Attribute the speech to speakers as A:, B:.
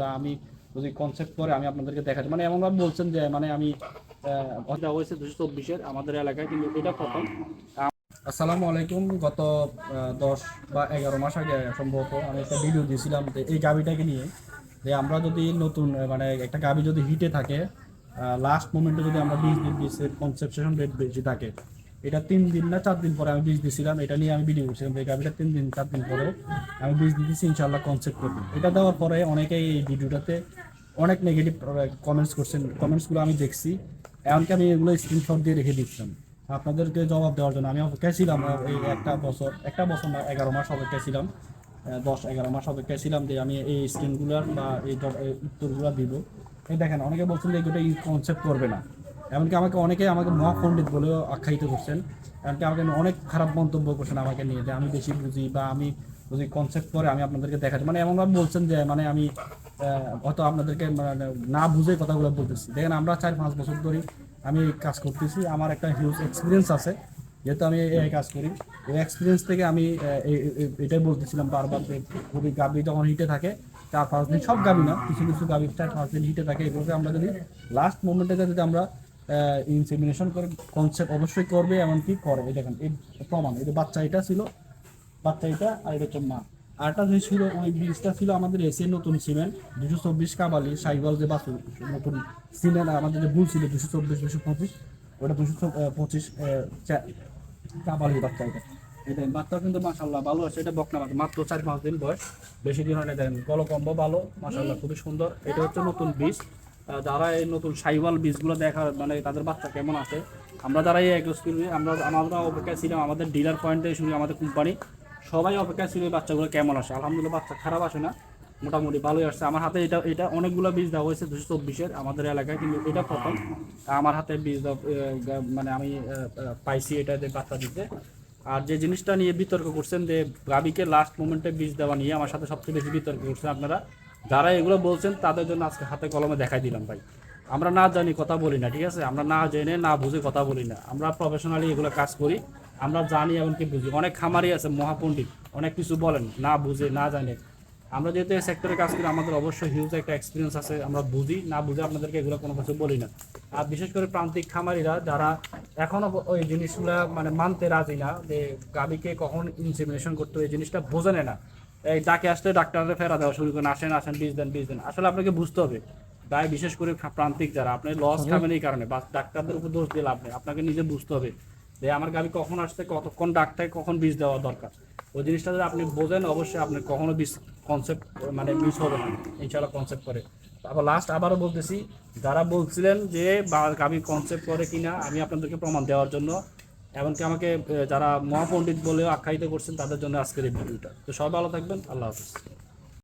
A: বা আমি যদি কনসেপ্ট করে আমি আপনাদেরকে দেখাচ্ছি। মানে এমনভাবে বলছেন যে মানে আমি কথা হয়েছে দুশো চব্বিশের আমাদের এলাকায়, কিন্তু এটা প্রথম। আসসালামু আলাইকুম। গত দশ বা এগারো মাস আগে সম্ভবত আমি একটা ভিডিও দিয়েছিলাম এই গাবিটাকে নিয়ে, যে আমরা যদি নতুন মানে একটা গাবি যদি হিটে থাকে লাস্ট মোমেন্টে যদি আমরা বীজ দিন বীজের কনসেপশন রেট বেশি থাকে এটা তিন দিন না চার দিন পরে আমি বীজ দিয়েছিলাম এটা নিয়ে আমি ভিডিও করছিলাম যে গাবিটা তিন দিন, চার দিন পরে আমি বীজ দিতেছি ইনশাল্লাহ কনসেপ্ট করব। এটা দেওয়ার পরে অনেকেই এই ভিডিওটাতে অনেক নেগেটিভ কমেন্টস করছেন। কমেন্টসগুলো আমি দেখছি। এমনকি আমি এগুলো স্ক্রিনশট দিয়ে রেখে দিচ্ছিলাম। আপনাদেরকে জবাব দেওয়ার জন্য আমি অপেক্ষায় ছিলাম এই একটা বছর একটা বছর না, এগারো মাস অপেক্ষায় ছিলাম দশ, এগারো মাস অপেক্ষায় ছিলাম যে আমি এই স্ক্রিনগুলোর বা এই এই উত্তরগুলো দিব। এই দেখেন, অনেকে বলছেন যে এগুলো কনসেপ্ট করবে না। এমনকি আমাকে অনেকে আমাকে মহাপণ্ডিত বলেও আখ্যায়িত করছেন। এমনকি আমাকে অনেক খারাপ মন্তব্য করছেন আমাকে নিয়ে যে আমি বেশি বুঝি বা আমি যদি কনসেপ্ট করে আমি আপনাদেরকে দেখাচ্ছি। মানে এমনভাবে বলছেন যে মানে আমি হয়তো আপনাদেরকে মানে না বুঝে কথাগুলো বলতেছি। দেখেন আমরা চার পাঁচ বছর ধরে আমি এই কাজ করতেছি। আমার একটা হিউজ এক্সপিরিয়েন্স আছে যেহেতু আমি এই কাজ করি। ওই এক্সপিরিয়েন্স থেকে আমি এটাই বলতেছিলাম বারবার যে খুবই গাবি যখন হিটে থাকে চার পাঁচ দিন সব গাবি না কিছু কিছু গাবি চার পাঁচ দিন হিটে থাকে। এগুলোকে আমরা যদি লাস্ট মোমেন্টে যদি আমরা ইনসেমিনেশন করে কনসেপ্ট অবশ্যই করবে, এমনকি করে এই দেখেন, এই প্রমাণ যে বাচ্চা এটা ছিল, বাচ্চা এটা আর এটা হচ্ছে মা। আরেকটা যে ছিল, ওই বীজটা ছিল আমাদের এসে নতুন সিমেন্ট, দুশো চব্বিশ কাবালি, সাইবল যে বাছুর, নতুন সিমেন্ট আমাদের যে ভুল ছিল, দুশো চব্বিশ, দুশো পঁচিশ, ওটা দুশো পঁচিশ কাবালি বাচ্চা এটা। এটা বাচ্চা কিন্তু মাসাল্লাহ ভালো আছে, এটা বকনা বাচ্চা, মাত্র চার পাঁচ দিন বয়স। বেশি দিন হয় না, দেখেন, গলকম্ব ভালো মাসাল্লাহ খুবই সুন্দর। এটা হচ্ছে নতুন বীজ। যারা এই নতুন সাইওয়াল বীজগুলো দেখার মানে তাদের বাচ্চা কেমন আছে? আমরা যারা এই এগ্রো স্কিল আমরা আমরা অপেক্ষায় ছিলাম, আমাদের ডিলার পয়েন্টে শুনে আমাদের কোম্পানি, সবাই অপেক্ষা ছিল বাচ্চাগুলো কেমন আসে আলহামদুলিল্লাহ বাচ্চা খারাপ আসে না, মোটামুটি ভালোই আসছে আমার হাতে এটা এটা অনেকগুলো বীজ দেওয়া হয়েছে, দুশো চব্বিশের, আমাদের এলাকায়, কিন্তু এটা প্রথম। আমার হাতে বীজ মানে আমি পাইছি এটা যে বাচ্চা দিতে। আর যে জিনিসটা নিয়ে বিতর্ক করছেন যে গাবিকে লাস্ট মোমেন্টে বীজ দেওয়া নিয়ে আমার সাথে সবচেয়ে বেশি বিতর্ক করছেন আপনারা যারা এগুলো বলছেন, তাদের জন্য আজকে হাতে কলমে দেখাই দিলাম ভাই। আমরা না জানি, কথা বলি না, ঠিক আছে? আমরা না জেনে, না বুঝে কথা বলি না। আমরা প্রফেশনালি এগুলো কাজ করি, আমরা জানি এমনকি বুঝি। অনেক খামারি আছে, মহাপণ্ডিত, অনেক কিছু বলেন, না বুঝে, না জানে। আমরা যেহেতু এই সেক্টরে কাজ করি, আমাদের অবশ্যই হিউজ একটা এক্সপিরিয়েন্স আছে, আমরা বুঝি, না বুঝে আপনাদেরকে এগুলো কোনো কিছু বলি না। আর বিশেষ করে প্রান্তিক খামারিরা যারা এখনও ওই জিনিসগুলা মানে মানতে রাজি না, যে গাবিকে কখন ইনসেমিনেশন করতে হবে, এই জিনিসটা বোঝে নেয় না। এই ডাকে আসলে ডাক্তাররা ফেরা দেওয়া শুরু করেন আসেন আসেন বীজ দেন বীজ দেন। আসলে আপনাকে বুঝতে হবে তাই বিশেষ করে প্রান্তিক যারা আপনি লস খাবেন এই কারণে বা ডাক্তারদের উপর দোষ দিয়ে লাভ নেই। আপনাকে নিজে বুঝতে হবে যে আমার গাবি কখন আসছে কতক্ষণ ডাক্তার কখন বীজ দেওয়া দরকার। ওই জিনিসটা যদি আপনি বোঝেন অবশ্যই আপনি কখনো বীজ কনসেপ্ট মানে মিস হবে না ইনশাল্লাহ কনসেপ্ট করে। আবার লাস্ট আবারও বলতেছি যারা বলছিলেন যে বা- গাবি কনসেপ্ট করে কিনা আমি আপনাদেরকে প্রমাণ দেওয়ার জন্য এমনকি আমাকে যারা মহাপণ্ডিত বলেও আখ্যায়িত করছেন তাদের জন্য আজকের এই ভিডিওটা। তো সবাই ভালো থাকবেন, আল্লাহ হাফিজ।